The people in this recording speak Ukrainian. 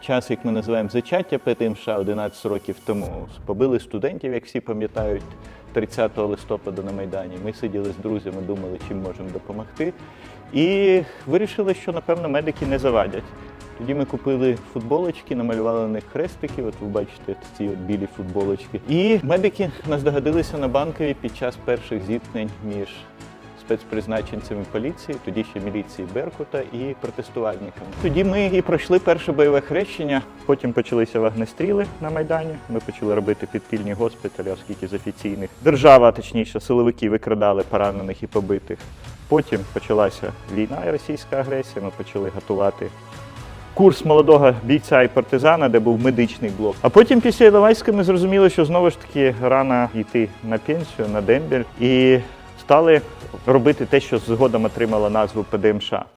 час, як ми називаємо зачаття ПТМШ 11 років тому, побили студентів, як всі пам'ятають, 30 листопада на Майдані. Ми сиділи з друзями, думали, чим можемо допомогти. І вирішили, що, напевно, медики не завадять. Тоді ми купили футболочки, намалювали на них хрестики. От ви бачите ці от білі футболочки. І медики наздогадилися на банкові під час перших зіткнень між спецпризначенцями поліції, тоді ще міліції Беркута і протестувальниками. Тоді ми і пройшли перше бойове хрещення. Потім почалися вогнестріли на майдані. Ми почали робити підпільні госпіталі, оскільки з офіційних держава, точніше, силовики викрадали поранених і побитих. Потім почалася війна і російська агресія. Ми почали готувати курс молодого бійця і партизана, де був медичний блок. А потім після Іловайська ми зрозуміли, що знову ж таки рано йти на пенсію, на дембель, і стали робити те, що згодом отримало назву ПДМШ.